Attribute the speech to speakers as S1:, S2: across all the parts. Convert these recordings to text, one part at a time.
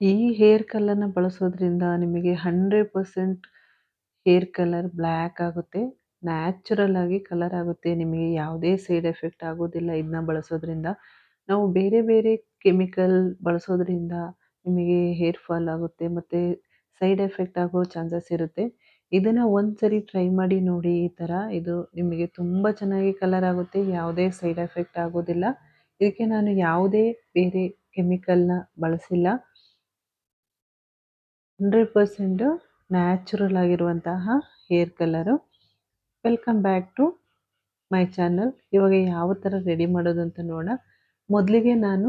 S1: ಈ ಹೇರ್ ಕಲರ್‌ನ ಬಳಸೋದ್ರಿಂದ ನಿಮಗೆ hundred percent hair colour black ಆಗುತ್ತೆ. ನ್ಯಾಚುರಲ್ ಆಗಿ ಕಲರ್ ಆಗುತ್ತೆ. ನಿಮಗೆ ಯಾವುದೇ ಸೈಡ್ ಎಫೆಕ್ಟ್ ಆಗೋದಿಲ್ಲ ಇದನ್ನ ಬಳಸೋದ್ರಿಂದ. ನಾವು ಬೇರೆ ಬೇರೆ ಕೆಮಿಕಲ್ ಬಳಸೋದ್ರಿಂದ ನಿಮಗೆ ಹೇರ್ ಫಾಲ್ ಆಗುತ್ತೆ ಮತ್ತೆ ಸೈಡ್ ಎಫೆಕ್ಟ್ ಆಗೋ ಚಾನ್ಸಸ್ ಇರುತ್ತೆ. ಇದನ್ನ ಒಂದ್ಸರಿ ಟ್ರೈ ಮಾಡಿ ನೋಡಿ ಈ ತರ ಇದು ನಿಮಗೆ ತುಂಬಾ ಚೆನ್ನಾಗಿ ಕಲರ್ ಆಗುತ್ತೆ. ಯಾವುದೇ ಸೈಡ್ ಎಫೆಕ್ಟ್ ಆಗೋದಿಲ್ಲ. ಇದಕ್ಕೆ ನಾನು ಯಾವುದೇ ಬೇರೆ ಕೆಮಿಕಲ್‌ನ ಬಳಸಿಲ್ಲ. ಹಂಡ್ರೆಡ್ ಪರ್ಸೆಂಟ್ ನ್ಯಾಚುರಲ್ ಆಗಿರುವಂತಹ hair colour. Welcome back to my channel. ಇವಾಗ ಯಾವ ಥರ ರೆಡಿ ಮಾಡೋದು ಅಂತ ನೋಡೋಣ. ಮೊದಲಿಗೆ ನಾನು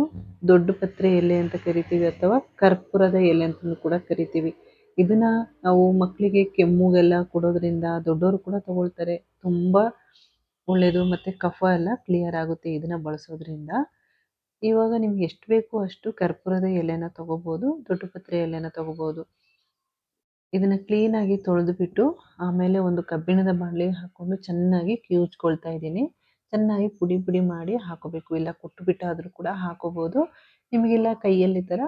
S1: ದೊಡ್ಡ ಪತ್ರೆ ಎಲೆ ಅಂತ ಕರಿತೀವಿ ಅಥವಾ ಕರ್ಪೂರದ ಎಲೆ ಅಂತಲೂ ಕೂಡ ಕರಿತೀವಿ. ಇದನ್ನು ನಾವು ಮಕ್ಕಳಿಗೆ ಕೆಮ್ಮುಗೆಲ್ಲ ಕೊಡೋದ್ರಿಂದ ದೊಡ್ಡವರು ಕೂಡ ತಗೊಳ್ತಾರೆ. ತುಂಬ ಒಳ್ಳೆಯದು ಮತ್ತು ಕಫ ಎಲ್ಲ ಕ್ಲಿಯರ್ ಆಗುತ್ತೆ ಇದನ್ನು ಬಳಸೋದ್ರಿಂದ. ಇವಾಗ ನಿಮ್ಗೆ ಎಷ್ಟು ಬೇಕೋ ಅಷ್ಟು ಕರ್ಪೂರದ ಎಲೆನ ತಗೋಬೋದು. ದೊಡ್ಡ ಪತ್ರೆ ಎಲೆನ ತಗೋಬೋದು. ಇದನ್ನು ಕ್ಲೀನಾಗಿ ತೊಳೆದುಬಿಟ್ಟು ಆಮೇಲೆ ಒಂದು ಕಬ್ಬಿಣದ ಬಾಣಲೆಗೆ ಹಾಕ್ಕೊಂಡು ಚೆನ್ನಾಗಿ ಕಿವುಚ್ಕೊಳ್ತಾ ಇದ್ದೀನಿ. ಚೆನ್ನಾಗಿ ಪುಡಿ ಪುಡಿ ಮಾಡಿ ಹಾಕೋಬೇಕು. ಇಲ್ಲ ಕೊಟ್ಟುಬಿಟ್ಟಾದರೂ ಕೂಡ ಹಾಕೋಬೋದು. ನಿಮಗೆಲ್ಲ ಕೈಯಲ್ಲಿ ಥರ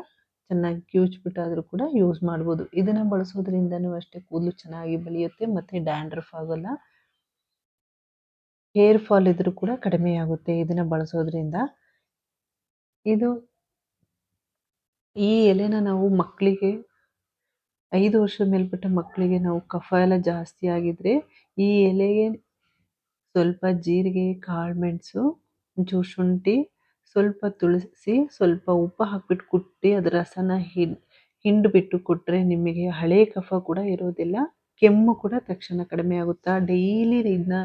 S1: ಚೆನ್ನಾಗಿ ಕಿವುಚ್ಬಿಟ್ಟಾದರೂ ಕೂಡ ಯೂಸ್ ಮಾಡ್ಬೋದು. ಇದನ್ನು ಬಳಸೋದ್ರಿಂದನೂ ಅಷ್ಟೇ ಕೂದಲು ಚೆನ್ನಾಗಿ ಬೆಳೆಯುತ್ತೆ ಮತ್ತು ಡ್ಯಾಂಡ್ರಫ್ ಆಗೋಲ್ಲ. ಹೇರ್ ಫಾಲ್ ಇದ್ದರೂ ಕೂಡ ಕಡಿಮೆ ಆಗುತ್ತೆ ಇದನ್ನ ಬಳಸೋದ್ರಿಂದ. ಇದು ಈ ಎಲೆನ ನಾವು ಮಕ್ಕಳಿಗೆ ಐದು ವರ್ಷದ ಮೇಲ್ಪಟ್ಟ ಮಕ್ಕಳಿಗೆ ನಾವು ಕಫ ಎಲ್ಲ ಜಾಸ್ತಿ ಆಗಿದ್ರೆ ಈ ಎಲೆಗೆ ಸ್ವಲ್ಪ ಜೀರಿಗೆ, ಕಾಳುಮೆಣಸು, ಒಂಚೂರು ಶುಂಠಿ, ಸ್ವಲ್ಪ ತುಳಸಿ, ಸ್ವಲ್ಪ ಉಪ್ಪು ಹಾಕ್ಬಿಟ್ಟು ಕುಟ್ಟಿ ಅದರ ರಸನ ಹಿಂ ಹಿಂಡ್ಬಿಟ್ಟು ಕೊಟ್ಟರೆ ನಿಮಗೆ ಹಳೆ ಕಫ ಕೂಡ ಇರೋದಿಲ್ಲ. ಕೆಮ್ಮು ಕೂಡ ತಕ್ಷಣ ಕಡಿಮೆ ಆಗುತ್ತಾ ಡೈಲಿ ಇದನ್ನ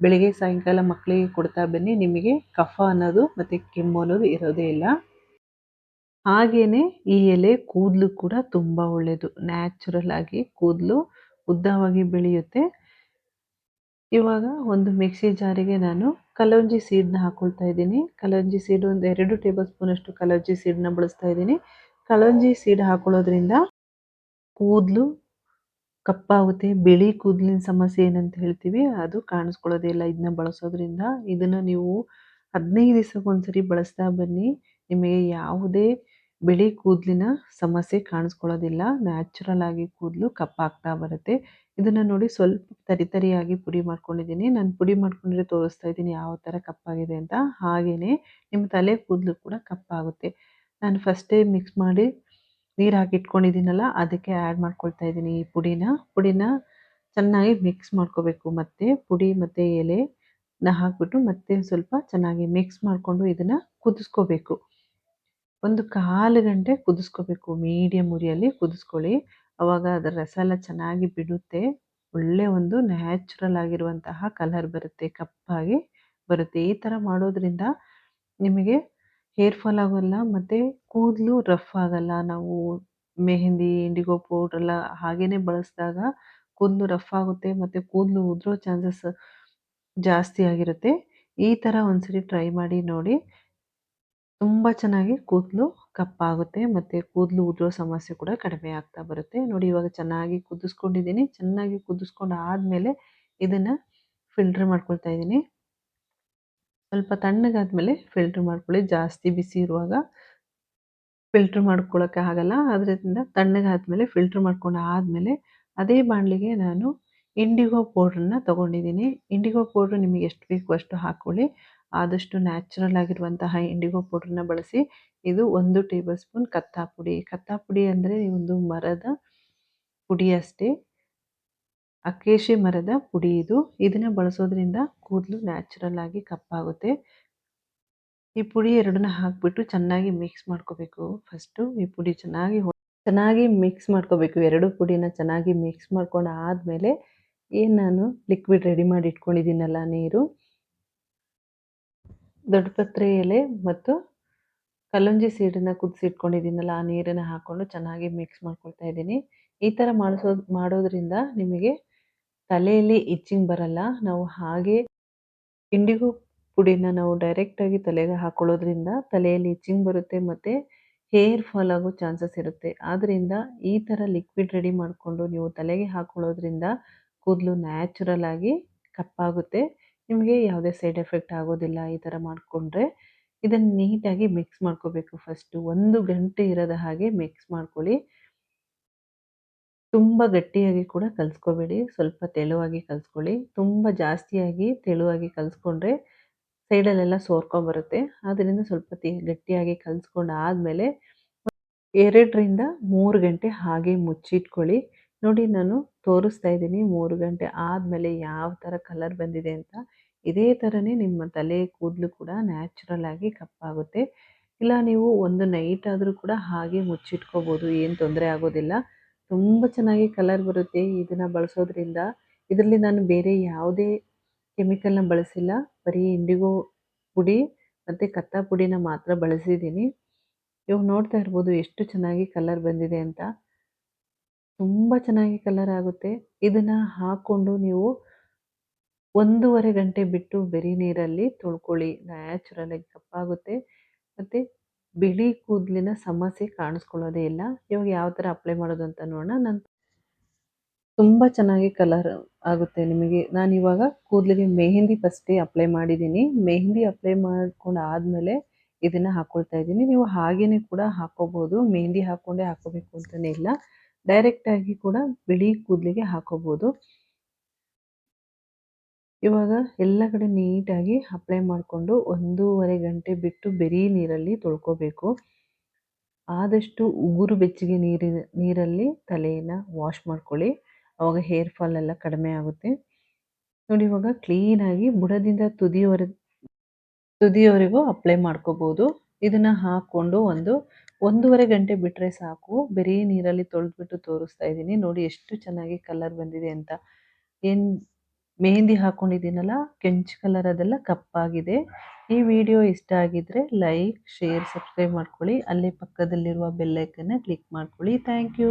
S1: ಬೆಳಿಗ್ಗೆ ಸಾಯಂಕಾಲ ಮಕ್ಕಳಿಗೆ ಕೊಡ್ತಾ ಬನ್ನಿ. ನಿಮಗೆ ಕಫ ಅನ್ನೋದು ಮತ್ತು ಕೆಮ್ಮು ಅನ್ನೋದು ಇರೋದೇ ಇಲ್ಲ. ಹಾಗೆಯೇ ಈ ಎಲೆ ಕೂದಲು ಕೂಡ ತುಂಬ ಒಳ್ಳೆಯದು. ನ್ಯಾಚುರಲ್ ಆಗಿ ಕೂದಲು ಉದ್ದವಾಗಿ ಬೆಳೆಯುತ್ತೆ. ಇವಾಗ ಒಂದು ಮಿಕ್ಸಿ ಜಾರಿಗೆ ನಾನು ಕಲಂಜಿ ಸೀಡ್‌ನ ಹಾಕೊಳ್ತಾ ಇದ್ದೀನಿ. ಕಲಂಜಿ ಸೀಡ್ ಒಂದು ಎರಡು ಟೇಬಲ್ ಸ್ಪೂನ್ ಅಷ್ಟು ಕಲೋಂಜಿ ಸೀಡ್‌ನ ಬಳಸ್ತಾ ಇದ್ದೀನಿ. ಕಲಂಜಿ ಸೀಡ್ ಹಾಕೊಳ್ಳೋದ್ರಿಂದ ಕೂದಲು ಕಪ್ಪಾಗುತ್ತೆ. ಬಿಳಿ ಕೂದಲಿನ ಸಮಸ್ಯೆ ಏನಂತ ಹೇಳ್ತೀವಿ, ಅದು ಕಾಣಿಸ್ಕೊಳ್ಳೋದೇ ಇಲ್ಲ ಇದನ್ನ ಬಳಸೋದ್ರಿಂದ. ಇದನ್ನ ನೀವು 15 ದಿವಸಕ್ಕೊಂದ್ಸರಿ ಬಳಸ್ತಾ ಬನ್ನಿ. ನಿಮಗೆ ಯಾವುದೇ ಬಿಳಿ ಕೂದಲಿನ ಸಮಸ್ಯೆ ಕಾಣಿಸ್ಕೊಳ್ಳೋದಿಲ್ಲ. ನ್ಯಾಚುರಲ್ ಆಗಿ ಕೂದಲು ಕಪ್ಪಾಗ್ತಾ ಬರುತ್ತೆ. ಇದನ್ನು ನೋಡಿ ಸ್ವಲ್ಪ ತರಿತರಿಯಾಗಿ ಪುಡಿ ಮಾಡ್ಕೊಂಡಿದ್ದೀನಿ. ನಾನು ಪುಡಿ ಮಾಡ್ಕೊಂಡ್ರೆ ತೋರಿಸ್ತಾ ಇದ್ದೀನಿ ಯಾವ ಥರ ಕಪ್ಪಾಗಿದೆ ಅಂತ. ಹಾಗೆಯೇ ನಿಮ್ಮ ತಲೆ ಕೂದಲು ಕೂಡ ಕಪ್ಪಾಗುತ್ತೆ. ನಾನು ಫಸ್ಟೇ ಮಿಕ್ಸ್ ಮಾಡಿ ನೀರು ಹಾಕಿ ಇಟ್ಕೊಂಡಿದ್ದೀನಲ್ಲ, ಅದಕ್ಕೆ ಆ್ಯಡ್ ಮಾಡ್ಕೊಳ್ತಾ ಇದ್ದೀನಿ ಈ ಪುಡಿನ. ಪುಡಿನ ಚೆನ್ನಾಗಿ ಮಿಕ್ಸ್ ಮಾಡ್ಕೋಬೇಕು. ಮತ್ತು ಪುಡಿ ಮತ್ತು ಎಲೆನ ಹಾಕ್ಬಿಟ್ಟು ಮತ್ತೆ ಸ್ವಲ್ಪ ಚೆನ್ನಾಗಿ ಮಿಕ್ಸ್ ಮಾಡಿಕೊಂಡು ಇದನ್ನು ಕುದಿಸ್ಕೋಬೇಕು. ಒಂದು ಕಾಲು ಗಂಟೆ ಕುದಿಸ್ಕೋಬೇಕು. ಮೀಡಿಯಂ ಉರಿಯಲ್ಲಿ ಕುದಿಸ್ಕೊಳ್ಳಿ. ಅವಾಗ ಅದರ ರಸ ಎಲ್ಲ ಚೆನ್ನಾಗಿ ಬಿಡುತ್ತೆ. ಒಳ್ಳೆ ಒಂದು ನ್ಯಾಚುರಲ್ ಆಗಿರುವಂತಹ ಕಲರ್ ಬರುತ್ತೆ. ಕಪ್ಪಾಗಿ ಬರುತ್ತೆ. ಈ ಥರ ಮಾಡೋದ್ರಿಂದ ನಿಮಗೆ ಹೇರ್ ಫಾಲ್ ಆಗೋಲ್ಲ, ಮತ್ತೆ ಕೂದಲು ರಫ್ ಆಗಲ್ಲ. ನಾವು ಮೆಹೆಂದಿ, ಇಂಡಿಗೋ ಪೌಡರ್ ಎಲ್ಲ ಹಾಗೇನೆ ಬಳಸಿದಾಗ ಕೂದಲು ರಫ್ ಆಗುತ್ತೆ ಮತ್ತೆ ಕೂದಲು ಉದುರೋ ಚಾನ್ಸಸ್ ಜಾಸ್ತಿ ಆಗಿರುತ್ತೆ. ಈ ಥರ ಒಂದ್ಸರಿ ಟ್ರೈ ಮಾಡಿ ನೋಡಿ. ತುಂಬಾ ಚೆನ್ನಾಗಿ ಕೂದಲು ಕಪ್ಪಾಗುತ್ತೆ ಮತ್ತೆ ಕೂದಲು ಉದುರೋ ಸಮಸ್ಯೆ ಕೂಡ ಕಡಿಮೆ ಆಗ್ತಾ ಬರುತ್ತೆ. ನೋಡಿ ಇವಾಗ ಚೆನ್ನಾಗಿ ಕುದಿಸ್ಕೊಂಡಿದ್ದೀನಿ. ಚೆನ್ನಾಗಿ ಕುದಿಸ್ಕೊಂಡು ಆದಮೇಲೆ ಇದನ್ನ ಫಿಲ್ಟರ್ ಮಾಡ್ಕೊಳ್ತಾ ಇದ್ದೀನಿ. ಸ್ವಲ್ಪ ತಣ್ಣಗಾದ್ಮೇಲೆ ಫಿಲ್ಟರ್ ಮಾಡ್ಕೊಳ್ಳಿ. ಜಾಸ್ತಿ ಬಿಸಿ ಇರುವಾಗ ಫಿಲ್ಟರ್ ಮಾಡ್ಕೊಳ್ಳೋಕ್ಕೆ ಆಗಲ್ಲ. ಅದರಿಂದ ಆದಮೇಲೆ ಫಿಲ್ಟ್ರ್ ಮಾಡ್ಕೊಂಡು ಆದಮೇಲೆ ಅದೇ ಬಾಣಲಿಗೆ ನಾನು ಇಂಡಿಗೋ ಪೌಡ್ರನ್ನ ತಗೊಂಡಿದ್ದೀನಿ. ಇಂಡಿಗೋ ಪೌಡ್ರ್ ನಿಮಗೆ ಎಷ್ಟು ಬೇಕು ಅಷ್ಟು ಹಾಕ್ಕೊಳ್ಳಿ. ಆದಷ್ಟು ನ್ಯಾಚುರಲ್ ಆಗಿರುವಂತಹ ಇಂಡಿಗೋ ಪೌಡ್ರನ್ನ ಬಳಸಿ. ಇದು ಒಂದು ಟೇಬಲ್ ಸ್ಪೂನ್ ಕತ್ತಾ ಪುಡಿ. ಕತ್ತಾ ಪುಡಿ ಅಂದರೆ ಒಂದು ಮರದ ಪುಡಿ ಅಷ್ಟೇ. ಅಕೇಶಿ ಮರದ ಪುಡಿ ಇದು. ಇದನ್ನು ಬಳಸೋದ್ರಿಂದ ಕೂದಲು ನ್ಯಾಚುರಲ್ ಆಗಿ ಕಪ್ಪಾಗುತ್ತೆ. ಈ ಪುಡಿ ಎರಡನ್ನ ಹಾಕ್ಬಿಟ್ಟು ಚೆನ್ನಾಗಿ ಮಿಕ್ಸ್ ಮಾಡ್ಕೋಬೇಕು. ಫಸ್ಟು ಈ ಪುಡಿ ಚೆನ್ನಾಗಿ ಚೆನ್ನಾಗಿ ಮಿಕ್ಸ್ ಮಾಡ್ಕೋಬೇಕು. ಎರಡು ಪುಡಿನ ಚೆನ್ನಾಗಿ ಮಿಕ್ಸ್ ಮಾಡ್ಕೊಂಡು ಆದಮೇಲೆ ಏನು ನಾನು ಲಿಕ್ವಿಡ್ ರೆಡಿ ಮಾಡಿ ಇಟ್ಕೊಂಡಿದ್ದೀನಲ್ಲ ನೀರು ದೊಡ್ಡ ಪತ್ರೆ ಎಲೆ ಮತ್ತು ಕಲ್ಲಂಜಿ ಸೀಡನ್ನ ಕುದಿಸಿ ಇಟ್ಕೊಂಡಿದ್ದೀನಲ್ಲ ಆ ನೀರನ್ನು ಹಾಕ್ಕೊಂಡು ಚೆನ್ನಾಗಿ ಮಿಕ್ಸ್ ಮಾಡ್ಕೊಳ್ತಾ ಇದ್ದೀನಿ. ಈ ಥರ ಮಾಡಿಸೋದು ಮಾಡೋದ್ರಿಂದ ನಿಮಗೆ ತಲೆಯಲ್ಲಿ ಇಚ್ಚಿಂಗ್ ಬರಲ್ಲ. ನಾವು ಹಾಗೆ ಇಂಡಿಗೋ ಪುಡಿನ ನಾವು ಡೈರೆಕ್ಟಾಗಿ ತಲೆಗೆ ಹಾಕೊಳ್ಳೋದ್ರಿಂದ ತಲೆಯಲ್ಲಿ ಇಚ್ಚಿಂಗ್ ಬರುತ್ತೆ ಮತ್ತೆ ಹೇರ್ ಫಾಲ್ ಆಗೋ ಚಾನ್ಸಸ್ ಇರುತ್ತೆ. ಆದ್ದರಿಂದ ಈ ಥರ ಲಿಕ್ವಿಡ್ ರೆಡಿ ಮಾಡಿಕೊಂಡು ನೀವು ತಲೆಗೆ ಹಾಕೊಳ್ಳೋದ್ರಿಂದ ಕೂದಲು ನ್ಯಾಚುರಲ್ ಆಗಿ ಕಪ್ಪಾಗುತ್ತೆ. ನಿಮಗೆ ಯಾವುದೇ ಸೈಡ್ ಎಫೆಕ್ಟ್ ಆಗೋದಿಲ್ಲ ಈ ಥರ ಮಾಡಿಕೊಂಡ್ರೆ. ಇದನ್ನು ನೀಟಾಗಿ ಮಿಕ್ಸ್ ಮಾಡ್ಕೋಬೇಕು ಫಸ್ಟು ಒಂದು ಗಂಟೆ ಇರದ ಹಾಗೆ ಮಿಕ್ಸ್ ಮಾಡ್ಕೊಳ್ಳಿ ತುಂಬ ಗಟ್ಟಿಯಾಗಿ ಕೂಡ ಕಲಿಸ್ಕೋಬೇಡಿ ಸ್ವಲ್ಪ ತೆಳುವಾಗಿ ಕಲಿಸ್ಕೊಳ್ಳಿ ತುಂಬ ಜಾಸ್ತಿಯಾಗಿ ತೆಳುವಾಗಿ ಕಲಿಸ್ಕೊಂಡ್ರೆ ಸೈಡಲ್ಲೆಲ್ಲ ಸೋರ್ಕೊಂಬರುತ್ತೆ. ಆದ್ದರಿಂದ ಸ್ವಲ್ಪ ತಿ, ಗಟ್ಟಿಯಾಗಿ ಕಲಿಸ್ಕೊಂಡು ಆದಮೇಲೆ ಎರಡರಿಂದ ಮೂರು ಗಂಟೆ ಹಾಗೆ ಮುಚ್ಚಿಟ್ಕೊಳ್ಳಿ. ನೋಡಿ ನಾನು ತೋರಿಸ್ತಾ ಇದ್ದೀನಿ ಮೂರು ಗಂಟೆ ಆದಮೇಲೆ ಯಾವ ಥರ ಕಲರ್ ಬಂದಿದೆ ಅಂತ. ಇದೇ ಥರನೇ ನಿಮ್ಮ ತಲೆ ಕೂದಲು ಕೂಡ ನ್ಯಾಚುರಲ್ ಆಗಿ ಕಪ್ಪಾಗುತ್ತೆ ಇಲ್ಲ, ನೀವು ಒಂದು ನೈಟ್ ಆದರೂ ಕೂಡ ಹಾಗೆ ಮುಚ್ಚಿಟ್ಕೋಬೋದು, ಏನು ತೊಂದರೆ ಆಗೋದಿಲ್ಲ. ತುಂಬ ಚೆನ್ನಾಗಿ ಕಲರ್ ಬರುತ್ತೆ ಇದನ್ನು ಬಳಸೋದ್ರಿಂದ. ಇದರಲ್ಲಿ ನಾನು ಬೇರೆ ಯಾವುದೇ ಕೆಮಿಕಲ್ನ ಬಳಸಿಲ್ಲ. ಬರೀ ಇಂಡಿಗೋ ಪುಡಿ ಮತ್ತು ಕತ್ತಾ ಪುಡಿನ ಮಾತ್ರ ಬಳಸಿದ್ದೀನಿ. ಇವಾಗ ನೋಡ್ತಾ ಇರ್ಬೋದು ಎಷ್ಟು ಚೆನ್ನಾಗಿ ಕಲರ್ ಬಂದಿದೆ ಅಂತ. ತುಂಬ ಚೆನ್ನಾಗಿ ಕಲರ್ ಆಗುತ್ತೆ. ಇದನ್ನು ಹಾಕ್ಕೊಂಡು ನೀವು ಒಂದೂವರೆ ಗಂಟೆ ಬಿಟ್ಟು ಬೆರಿ ನೀರಲ್ಲಿ ತೊಳ್ಕೊಳ್ಳಿ. ನ್ಯಾಚುರಲಾಗಿ ಕಪ್ಪಾಗುತ್ತೆ. ಮತ್ತು ಬಿಳಿ ಕೂದಲಿನ ಸಮಸ್ಯೆ ಕಾಣಿಸ್ಕೊಳ್ಳೋದೇ ಇಲ್ಲ. ಇವಾಗ ಯಾವ ಥರ ಅಪ್ಲೈ ಮಾಡೋದು ಅಂತ ನೋಡೋಣ. ನಾನು ತುಂಬ ಚೆನ್ನಾಗಿ ಕಲರ್ ಆಗುತ್ತೆ ನಿಮಗೆ. ನಾನು ಇವಾಗ ಕೂದಲಿಗೆ ಮೆಹೆಂದಿ ಫಸ್ಟೇ ಅಪ್ಲೈ ಮಾಡಿದ್ದೀನಿ ಮೆಹೆಂದಿ ಅಪ್ಲೈ ಮಾಡ್ಕೊಂಡು ಆದಮೇಲೆ ಇದನ್ನು ಹಾಕ್ಕೊಳ್ತಾ ಇದ್ದೀನಿ. ನೀವು ಹಾಗೇ ಕೂಡ ಹಾಕೋಬೋದು. ಮೆಹೆಂದಿ ಹಾಕ್ಕೊಂಡೇ ಹಾಕೋಬೇಕು ಅಂತಲೇ ಇಲ್ಲ. ಡೈರೆಕ್ಟಾಗಿ ಕೂಡ ಬಿಳಿ ಕೂದಲಿಗೆ ಹಾಕೋಬೋದು. ಇವಾಗ ಎಲ್ಲ ಕಡೆ ನೀಟಾಗಿ ಅಪ್ಲೈ ಮಾಡಿಕೊಂಡು ಒಂದೂವರೆ ಗಂಟೆ ಬಿಟ್ಟು ಬೆರಿ ನೀರಲ್ಲಿ ತೊಳ್ಕೊಬೇಕು. ಆದಷ್ಟು ಉಗುರು ಬೆಚ್ಚಗೆ ನೀರಿನ, ನೀರಲ್ಲಿ ತಲೆಯನ್ನು ವಾಶ್ ಮಾಡ್ಕೊಳ್ಳಿ. ಅವಾಗ ಹೇರ್ ಫಾಲ್ ಎಲ್ಲ ಕಡಿಮೆ ಆಗುತ್ತೆ. ನೋಡಿ ಇವಾಗ ಕ್ಲೀನಾಗಿ ಬುಡದಿಂದ ತುದಿಯವರೆ, ತುದಿಯವರೆಗೂ ಅಪ್ಲೈ ಮಾಡ್ಕೋಬೋದು. ಇದನ್ನು ಹಾಕ್ಕೊಂಡು ಒಂದು ಒಂದೂವರೆ ಗಂಟೆ ಬಿಟ್ಟರೆ ಸಾಕು. ಬರೀ ನೀರಲ್ಲಿ ತೊಳೆದ್ಬಿಟ್ಟು ತೋರಿಸ್ತಾ ಇದ್ದೀನಿ. ನೋಡಿ ಎಷ್ಟು ಚೆನ್ನಾಗಿ ಕಲರ್ ಬಂದಿದೆ ಅಂತ. ಏನು ಮೆಹಂದಿ ಹಾಕ್ಕೊಂಡಿದ್ದೀನಲ್ಲ ಕೆಂಚು ಕಲರ್ ಅದೆಲ್ಲ ಕಪ್ಪಾಗಿದೆ. ಈ ವಿಡಿಯೋ ಇಷ್ಟ ಆಗಿದ್ರೆ ಲೈಕ್ ಶೇರ್ ಸಬ್ಸ್ಕ್ರೈಬ್ ಮಾಡ್ಕೊಳ್ಳಿ. ಅಲ್ಲೇ ಪಕ್ಕದಲ್ಲಿರುವ ಬೆಲ್ಲೈಕನ್ನ ಕ್ಲಿಕ್ ಮಾಡ್ಕೊಳ್ಳಿ. Thank you